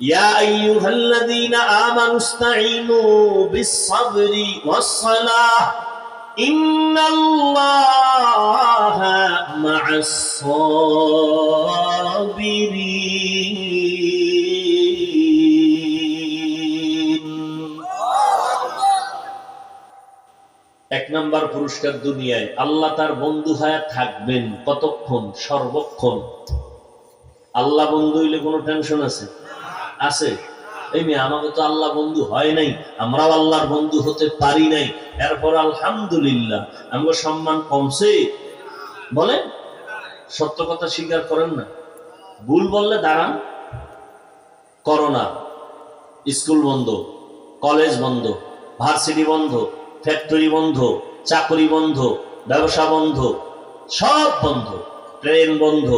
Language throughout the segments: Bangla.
يا أيها الذين آمنوا استعينوا بالصبر والصلاة إن الله مع الصابرين এক নাম্বার পুরস্কার দুনিয়ায় আল্লাহ তার বন্ধু হয়ে থাকবেন কতক্ষণ সর্বক্ষণ আল্লাহ বন্ধু হইলে কোনো টেনশন আছে আছে। এই মেয়ে, আমাকে তো আল্লাহ বন্ধু হয় নাই, আমরাও আল্লাহর বন্ধু হতে পারি নাই। এরপর আলহামদুলিল্লাহ, আমাকে সম্মান কমছে। বলেন, সত্য কথা স্বীকার করেন না। ভুল বললে দাঁড়ান করোনা স্কুল বন্ধ, কলেজ বন্ধ, ভার্সিটি বন্ধ, ফ্যাক্টরি বন্ধ, চাকরি বন্ধ, ব্যবসা বন্ধ, সব বন্ধ। ট্রেন বন্ধ,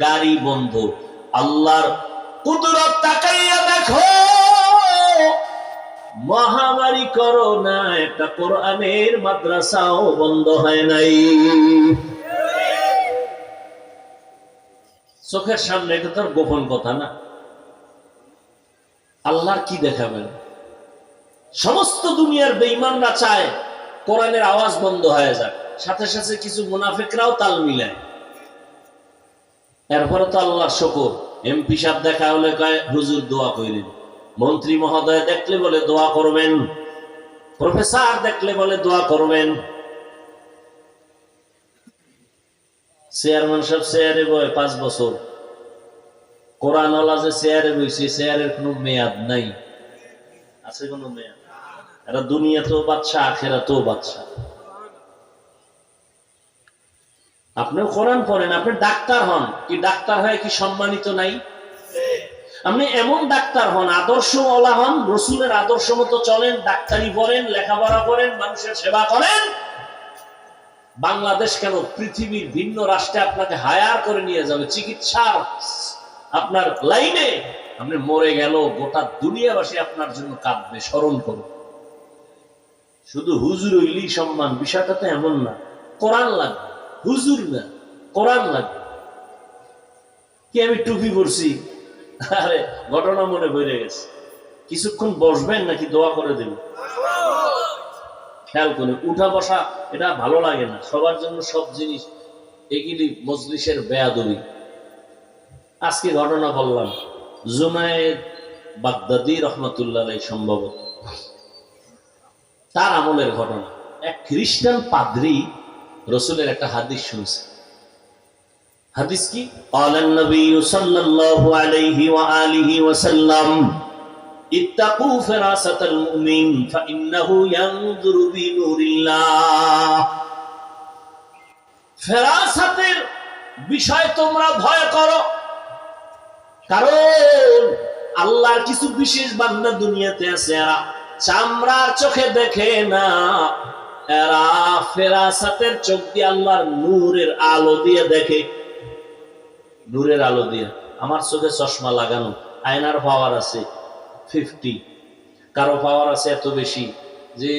গাড়ি বন্ধ। আল্লাহর কুদরত তাকাইয়া দেখো, মহামারী করোনা একটা কোরআনের মাদ্রাসাও বন্ধ হয় নাই। চোখের সামনে এটা তোর গোপন কথা না। আল্লাহর কি দেখাবেন? সমস্ত দুনিয়ার বেঈমানরা চায় কোরআনের আওয়াজ বন্ধ হয়ে যাক, সাথে সাথে কিছু মুনাফিকরাও তাল মিলায়। এরপরে তো আল্লাহর শকর। এমপি সাহেব দেখা হলে কয়, হুজুর দোয়া করেন মন্ত্রী মহোদয় দেখলে বলে, দোয়া করবেন। প্রফেসর দেখলে বলে, দোয়া করবেন। চেয়ারম্যান সাহেব চেয়ারে বয়, পাঁচ বছর। কোরআন যে চেয়ারে বইছে চেয়ারের কোনো মেয়াদ নাই। আছে কোনো মেয়াদ? এরা দুনিয়াতেও বাচ্চা আখেরাতেও বাচ্চা আপনিও কোরআন পড়েন, আপনি ডাক্তার হন। কি ডাক্তার হয়ে কি সম্মানিত নাই? আপনি এমন ডাক্তার হন আদর্শ ওলা হন, রসুলের আদর্শ মতো চলেন, ডাক্তারি পড়েন, লেখাপড়া করেন, মানুষের সেবা করেন। বাংলাদেশ কেন পৃথিবীর ভিন্ন রাষ্ট্রে আপনাকে হায়ার করে নিয়ে যাবে? চিকিৎসার আপনার লাইনে আপনি মরে গেল, গোটা দুনিয়াবাসী আপনার জন্য কাঁদবে, স্মরণ করুন। শুধু হুজুর হইলেই সম্মান, বিষয়টা তো এমন না। কোরআন লাগবে। হুজুর না কোরআন লাগবে কি আমি টুপি পরছি? আরে, ঘটনা মনে বেড়ে গেছে। কিছুক্ষণ বসবেন নাকি দোয়া করে দেবেন? খেয়াল করে, উঠা বসা এটা ভালো লাগে না। সবার জন্য সব জিনিস এগুলি মজলিসের বেয়াদবি। আজকে ঘটনা বললাম, জুনায়েদ বাগদাদি রহমতুল্লাহ সম্ভবত। তার আমলের ঘটনা। এক খ্রিস্টান পাদ্রী রসুলের একটা হাদিস শুনছে। হাদিস কি? ইত্তাকু ফিরাসাতাল মুমিন বিনুরিল্লাহ। বিষয় তোমরা ভয় করো, কারণ আল্লাহর কিছু বিশেষ বান্দা দুনিয়াতে আছে, এরা চামড়ার চোখে দেখে না। ফেরাসাতের চোখ দিয়ে আল্লাহর নূরের আলো দিয়ে দেখে। নূরের আলো দিয়ে। আমার চোখে চশমা লাগানো, আয়নার পাওয়ার আছে ফিফটি কারও পাওয়ার আছে এত বেশি যে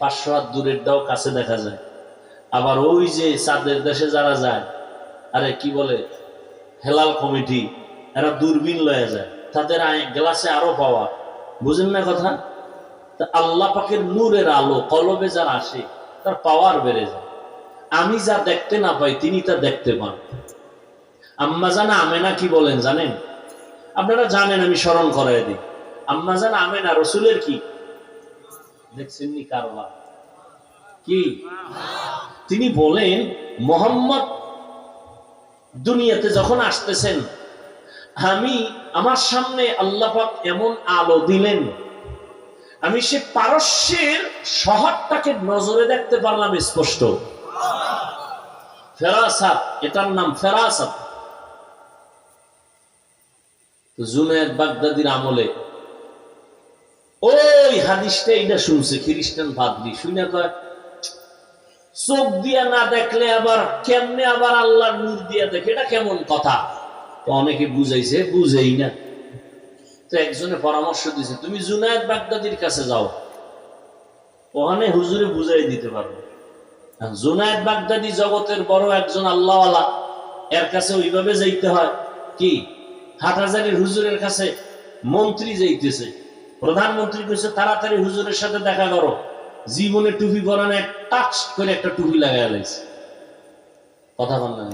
পাঁচশো হাত দূরের দাও কাছে দেখা যায়। আবার ওই যে চাঁদের দেশে যারা যায়, আরে কি বলে, হেলাল কমিটি, এরা দূরবীন লয়ে যায়। তাদের গ্লাসে আরও পাওয়া বুঝেন না কথা? আল্লাহ পাকের নূরের আলো, কলবে যার আসে, তার পাওয়ার বেড়ে যায়। আমি যা দেখতে না পাই, তিনি তা দেখতে পান। আম্মা জানা আমেনা কি বলেন জানেন? আপনারা জানেন, আমি স্মরণ করাই দিই। আম্মা জানা আমেনা, রসুলের কি? দেখছেন নি কারবার? কি? তিনি বলেন, মোহাম্মদ দুনিয়াতে যখন আসতেছেন, আমি আমার সামনে আল্লাহ পাক এমন আলো দিলেন আমি সে পারস্যের শহরটাকে নজরে দেখতে পারলাম স্পষ্ট। ফেরাসাত, এটার নাম ফেরাসাত। জুনায়দ বাগদাদির আমলে। ওই হাদিসটা এটা শুনছে, খ্রিস্টান ভাদ্রি শুনে কয়, চোখ দিয়া না দেখলে আবার কেমনে আবার আল্লাহ নূর দিয়া দেখে? এটা কেমন কথা? অনেকে বুঝাইছে, বুঝেই না। তো একজনে পরামর্শ দিছে, তুমি জুনায়দ বাগদাদির কাছে যাও। ওখানে হুজুরে বুঝাই দিতে পারবে জুনায়দ বাগদাদি জগতের বড় একজন আল্লাহওয়ালা, এর কাছে ওইভাবে যাইতে হয় কি? হাটহাজারির হুজুরের কাছে মন্ত্রী যাইতেছে। প্রধানমন্ত্রী কইছে, তাড়াতাড়ি হুজুরের সাথে দেখা করো। জীবনে টুপি পরানো টাচ করে একটা টুপি লাগাই লাইছে। কথা বল না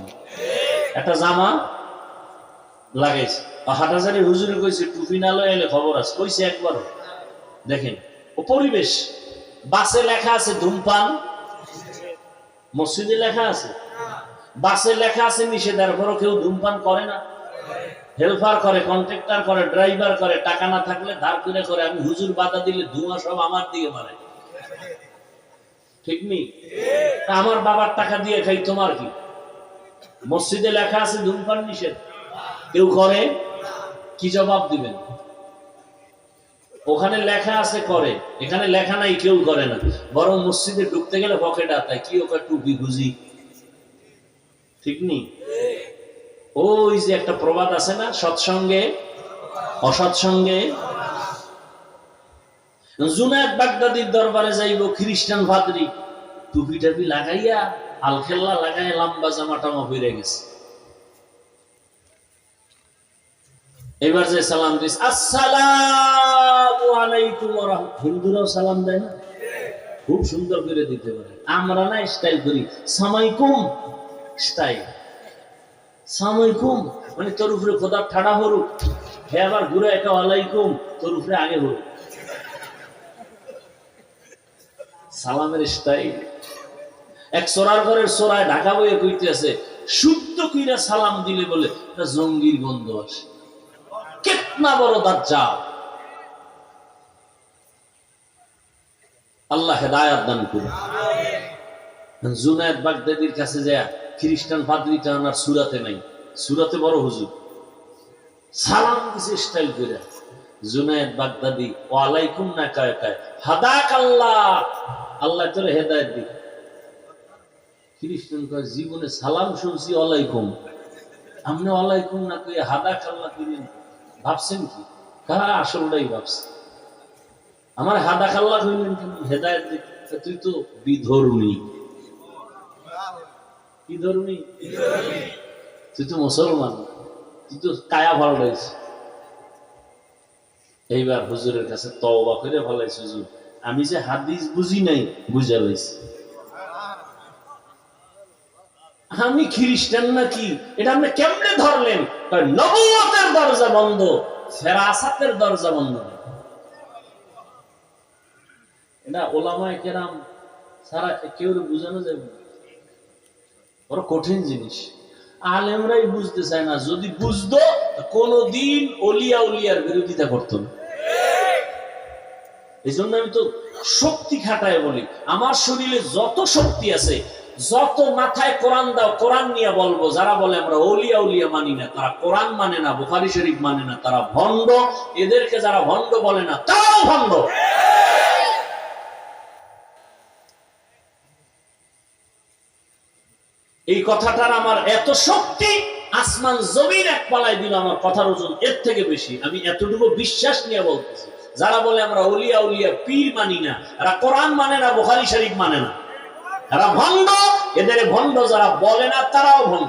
একটা জামা লাগাইছে। হাটাজারি হুজুরে কইছে, টুপি না লয় এলে খবর আছে। কইছে একবার দেখেন, ও পরিবেশ, বাসে লেখা আছে ধূমপান, মসজিদে লেখা আছে। বাসে লেখা আছে নিষেধের পরও কেউ ধূমপান করে না। করে, কন্ট্রাক্টর করে, ড্রাইভার করে, টাকা না থাকলে ধার কিনে করে আমি হুজুর বাধা দিলে ধোঁয়া সব আমার দিকে মারে। ঠিক নেই আমার বাবার টাকা দিয়ে খাই, তোমার কি? মসজিদে লেখা আছে ধূমপান নিষেধ। কেউ করে? কি জবাব দিবেন? ওখানে লেখা আছে করে, এখানে লেখা নাই, কেউ করে না। বরং মসজিদে ঢুকতে গেলে পকেট আতায় কি ওকে টুপি গুজি ঠিক নেই? ওই যে একটা প্রবাদ আছে না, সৎসঙ্গে? অসৎসঙ্গে? জুনায়দ বাগদাদির দরবারে যাইব, খ্রিস্টান ভাদ্রি। টুপি টাপি লাগাইয়া, আলখেল্লা লাগাইয়া লম্বা জামা টামা ফিরে গেছে। এবার যে সালাম দিস, আসসালামু আলাইকুম হিন্দুরাও সালাম দেয় না? খুব সুন্দর করে দিতে পারে। আমরা না স্টাইল করি সামাইকুম স্টাইল সামাইকুম মানে তোর উপরে খোদা ঠাড়া হরুক, হে আবার ঘুরে একটা ওয়ালাইকুম তোর উপরে আগে হরুক। সালামের স্টাইল এক সোরার ঘরের সোরায় ঢাকা বইয়ে কইতে আছে শুদ্ধ কইরা সালাম দিলে বলে এটা জঙ্গির গন্ধ আসে। কেতনা বড় দাজ্জাল। আল্লাহ হেদায়াত দান করুন। জুনায়দ বাগদাদির কাছে যায় খ্রিস্টান পাদ্রিটা আনার সুরাতে নাই। সুরাতে বড় হুজুর। সালাম দিছে স্টাইল করে। জুনায়দ বাগদাদি ওয়ালাইকুম না কায় কায়? হাদাক আল্লাহ। আল্লাহ তোরে হেদায়েত দি খ্রিস্টান কয় জীবনে সালাম শুনছি ওয়ালাইকুম। আপনি ওয়ালাইকুম না কই হাদাক আল্লাহ দিলেন? ভাবছেন কি? কারা আসলটাই ভাবছে? আমার হাদা খাল্লা হইলেন কিন্তু হেদায়ত তুই তো বিধর্মী। কি ধর্মী তুই তো মুসলমান। তুই তো কায়া ভালোবাইছ এইবার হুজুরের কাছে তওবা করে ভালাইছে হুজুর। আমি যে হাদিস বুঝি নাই, বুঝা লইছি আমি খ্রিস্টান নাকি? এটা আপনি কেমনে ধরলেন? কয়, নবুয়তের দরজা বন্ধ ফেরাসাতের দরজা বন্ধ। এটা ওলামায় কেরাম সারা কেউ বুঝানো যাবে বড় কঠিন জিনিস। আলেমরাই বুঝতে চায় না যদি বুঝতো কোনদিন অলিয়া উলিয়ার বিরোধিতা করতো না। এই জন্য আমি তো শক্তি খাটায় বলি আমার শরীরে যত শক্তি আছে যত মাথায় কোরআন দাও, কোরআন নিয়ে বলব, যারা বলে আমরা ওলিয়া উলিয়া মানি না, তারা কোরআন মানে না, বুখারি শরীফ মানে না, তারা ভণ্ড, এদেরকে যারা ভণ্ড বলে না, তারাও ভণ্ড। এই কথাটার আমার এত শক্তি, আসমান, জমিন এক পালায় দিল আমার কথার ওজন এর থেকে বেশি, আমি এতটুকু বিশ্বাস নিয়ে বলতেছি। যারা বলে আমরা উলিয়া উলিয়া পীর মানি না কোরআন মানে না, বুখারি শরীফ মানে না। এরা ভণ্ড, এদের ভণ্ড যারা বলে না, তারাও ভণ্ড।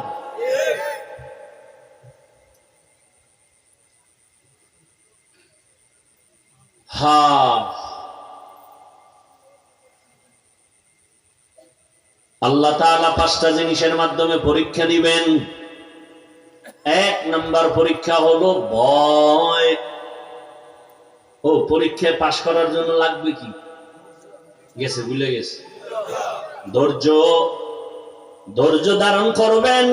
হা আল্লাহ পাঁচটা জিনিসের মাধ্যমে পরীক্ষা দিবেন। এক নাম্বার পরীক্ষা হলো ভয়। ও, পরীক্ষায় পাশ করার জন্য লাগবে কি? গেছে, ভুলে গেছে। ধৈর্য ধৈর্য ধারণ করবেন।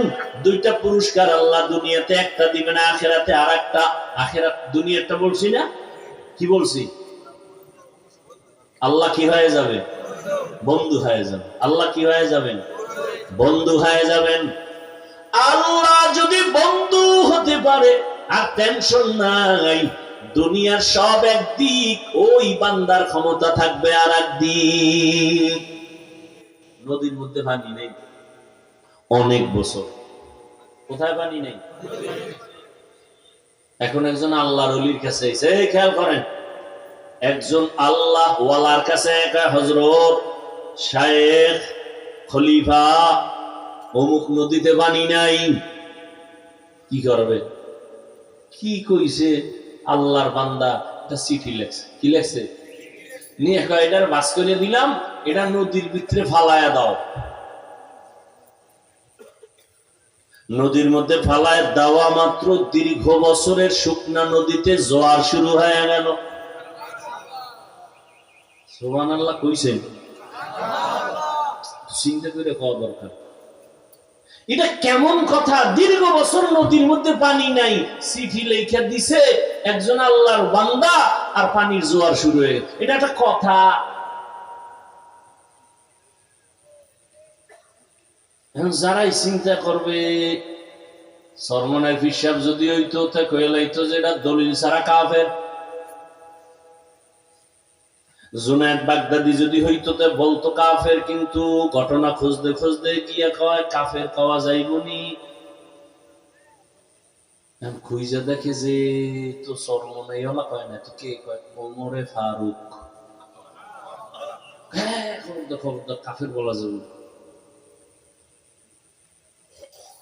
দুইটা পুরস্কার আল্লাহ দুনিয়াতে, একটা দিবেন, আখেরাতে আর একটা আখেরাত দুনিয়াটা বলছি না? কি বলছি? আল্লাহ কি হয়ে যাবে বন্ধু হয়ে যাবে আল্লাহ কি হয়ে যাবেন? বন্ধু হয়ে যাবেন। আল্লাহ যদি বন্ধু হতে পারে, আর টেনশন নাই। দুনিয়ার সব একদিক ওই বান্দার ক্ষমতা থাকবে আর একদিক নদীর মধ্যে পানি নেই। অনেক বছর। কোথায় পানি নেই? এখন একজন আল্লাহর অলির কাছে এসে এই খেয়াল করেন একজন আল্লাহ ওয়ালার কাছে একা হজরত শায়েখ খলিফা অমুক নদীতে পানি নাই। কি করবে? কি কইছে? আল্লাহর বান্দা একটা চিঠি লেখছে। কি লেখছে? নিয়ে এটার বাস করে দিলাম এটা নদীর ভিতরে ফালায়া দাও। নদীর মধ্যে ফালায় দেওয়া মাত্র দীর্ঘ বছরের শুকনা নদীতে জোয়ার শুরু হয়ে গেল। সোমান আল্লাহ কইছেন। চিন্তা করে খাওয়া দরকার। এটা কেমন কথা? দীর্ঘ বছর নদীর মধ্যে পানি নাই। চিঠি লেখা দিছে একজন আল্লাহর বান্দা আর পানির জোয়ার শুরু হয়ে এটা একটা কথা। যারাই চিন্তা করবে সরমনের হিসাব যদি হইতো, তা কয়ে লাইতো যে এটা দলিল ছাড়া কাফের। জুনায়দ বাগদাদি যদি হইতো, তে বলতো কাফের, কিন্তু ঘটনা খুঁজতে খুঁজতে গিয়া কয়, কাফের পাওয়া যাইবনি এখন খুঁজে দেখে যে, তো সরমনে হলা কয় না, তো কে কয় ওমরে ফারুক। হ্যাঁ খবরদার কাফের বলা যাবে না।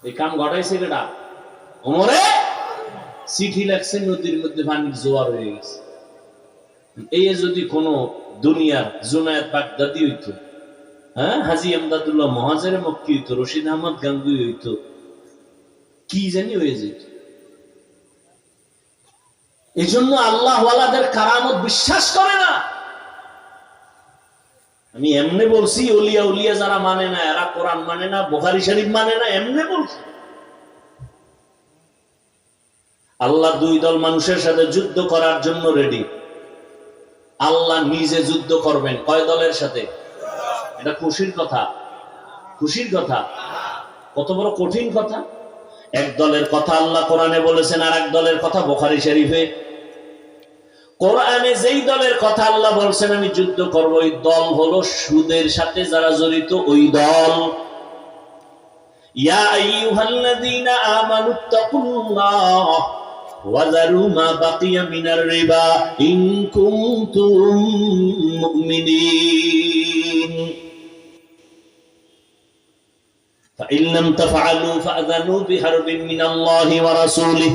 এই কাম ঘটাইছে কেটা ওমরে? চিঠি লাগছে নদীর মধ্যে পানির জোয়ার হয়ে গেছে। এই যদি কোন দুনিয়ার জুনায়দ বাগদাদি হইতো হ্যাঁ? হাজি আমদাদুল্লাহ মহাজের মক্কি হইতো, রশিদ আহমদ গাঙ্গুই হইতো, কি জানি হয়ে যেত। এই জন্য আল্লাহ ওয়ালাদের কারামত বিশ্বাস করে না। আমি এমনি বলছি, উলিয়া উলিয়া যারা মানে না, এরা কোরআন মানে না, বোখারি শরীফ মানে না, এমনি বলছি। আল্লাহ দুই দল মানুষের সাথে যুদ্ধ করার জন্য রেডি আল্লাহ নিজে যুদ্ধ করবেন, কয় দলের সাথে? এটা খুশির কথা। খুশির কথা। কত বড় কঠিন কথা। এক দলের কথা আল্লাহ কোরআনে বলেছেন আর এক দলের কথা বোখারি শরীফে কোরআনে যেই দলের কথা আল্লাহ বলছেন আমি যুদ্ধ করব ওই দল হলো সুদের সাথে যারা জড়িত ওই দল ইয়া আইয়ুহাল্লাযীনা আমানুত্তাকুল্লাহ ওয়াযারু মা বাকিয়া মিনার রিবা ইন কুনতুম মুমিনিন فإن لم تفعلوا فأذنوا بحرب من الله ورسوله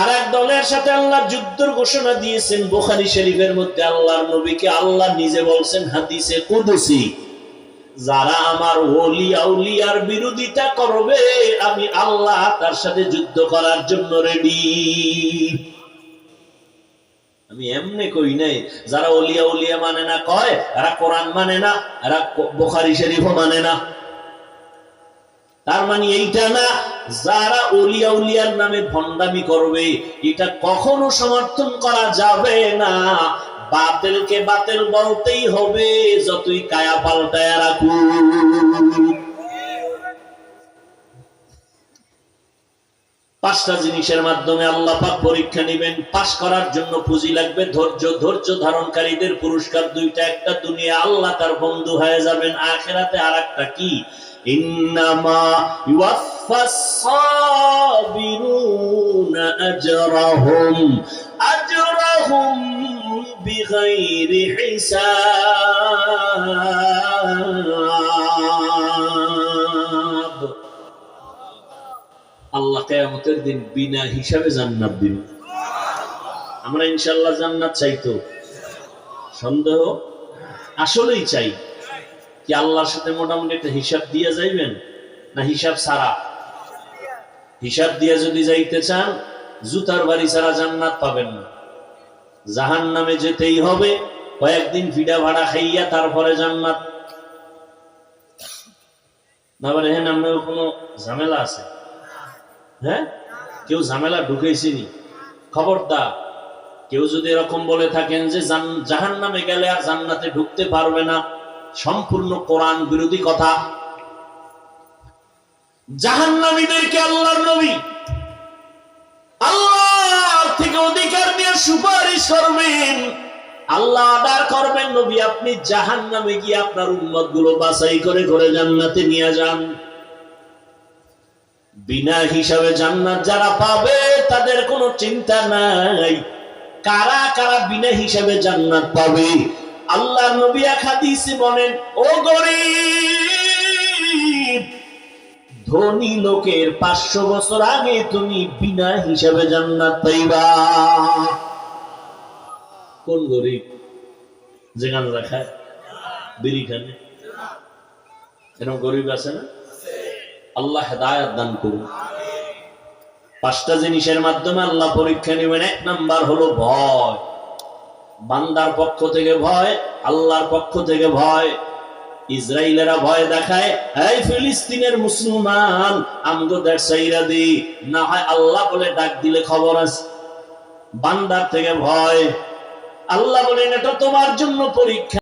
আর এক দলের সাথে আল্লাহ যুদ্ধের ঘোষণা দিয়েছেন বুখারী শরীফের মধ্যে আল্লাহর নবীকে আল্লাহ নিজে বলছেন হাদিসে কুদসি, যারা আমার ওলি আউলিয়ার বিরোধিতা করবে, আমি আল্লাহ তার সাথে যুদ্ধ করার জন্য রেডি আমি এমনি কই নাই, যারা ওলিয়া উলিয়া মানে না কয়, এরা কোরআন মানে না, এরা বোখারি শরীফও মানে না। তার মানে এইটা না, যারা উলিয়া উলিয়ার নামে ভণ্ডামি করবে, এটা কখনো সমর্থন করা যাবে না। বাতিলকে বাতিল বলতেই হবে, যতই কায়া পাল্টায় রাখুন। পাঁচটা জিনিসের মাধ্যমে আল্লাহ পাক পরীক্ষা নেবেন, পাশ করার জন্য পুঁজি লাগবে, ধৈর্য ধৈর্য ধারণকারীদের পুরস্কার দুইটা, একটা দুনিয়া আল্লাহ তার বন্ধু হয়ে যাবেন, আখেরাতে আর একটা কি? ইন্নামা ইউয়াফাস সাবিরুনা আজরাহুম আজরাহুম বিগাইরি হিসাব আল্লাহ কেয়ামতের দিন বিনা হিসাবে জান্নাত দিন আমরা ইনশাল্লাহ জান্নাত চাইতো। সন্দেহ আসলেই চাই। কি আল্লাহর সাথে মোটামুটি একটা হিসাব দিয়ে যাইবেন? না হিসাব ছাড়া? হিসাব দিয়ে যদি যাইতে চান, জুতার বাড়ি ছাড়া জান্নাত পাবেন না। জাহান নামে যেতেই হবে, কয়েকদিন ফিডা ভাড়া খাইয়া তারপরে জান্নাত। হ্যাঁ হ্যাঁ? কেউ ঝামেলা ঢুকেছিনি খবরদার, কেউ যদি এরকম বলে থাকেন যে জাহান নামে গেলে আর জান্নাতে ঢুকতে পারবে না সম্পূর্ণ কোরআন বিরোধী কথা। জাহান্নামীদেরকে আল্লাহর নবী আল্লাহ থেকে অধিকার নিয়ে সুপারিশ করবেন। আল্লাহ আদার করবেন নবী, আপনি জাহান নামে গিয়ে আপনার উন্মতগুলো বাছাই করে করে জান্নাতে নিয়ে যান। বিনা হিসাবে জান্নাত যারা পাবে, তাদের কোনো চিন্তা নাই। কারা কারা বিনা হিসাবে জান্নাত পাবে? আল্লাহ নবী এক হাদিসে বলেন, ও গরিব, ধনী লোকের পাঁচশো বছর আগে তুমি বিনা হিসাবে জান্নাত পাইবা। কোন গরিব? যেখানে রাখায় বিড়ি খানে। এরকম গরিব আছে না? আল্লাহ হেদায়াত দান করুন। পাঁচটা জিনিসের মাধ্যমে আল্লাহ পরীক্ষা নেবেন। এক নাম্বার হলো ভয়। বান্দার পক্ষ থেকে ভয়, আল্লাহর পক্ষ থেকে ভয়। ইসরায়েলেরা ভয় দেখায় ফিলিস্তিনের মুসলমান, আমগো না হয় আল্লাহ বলে ডাক দিলে খবর আছে। বান্দার থেকে ভয়। আল্লাহ বলেন, এটা তোমার জন্য পরীক্ষা।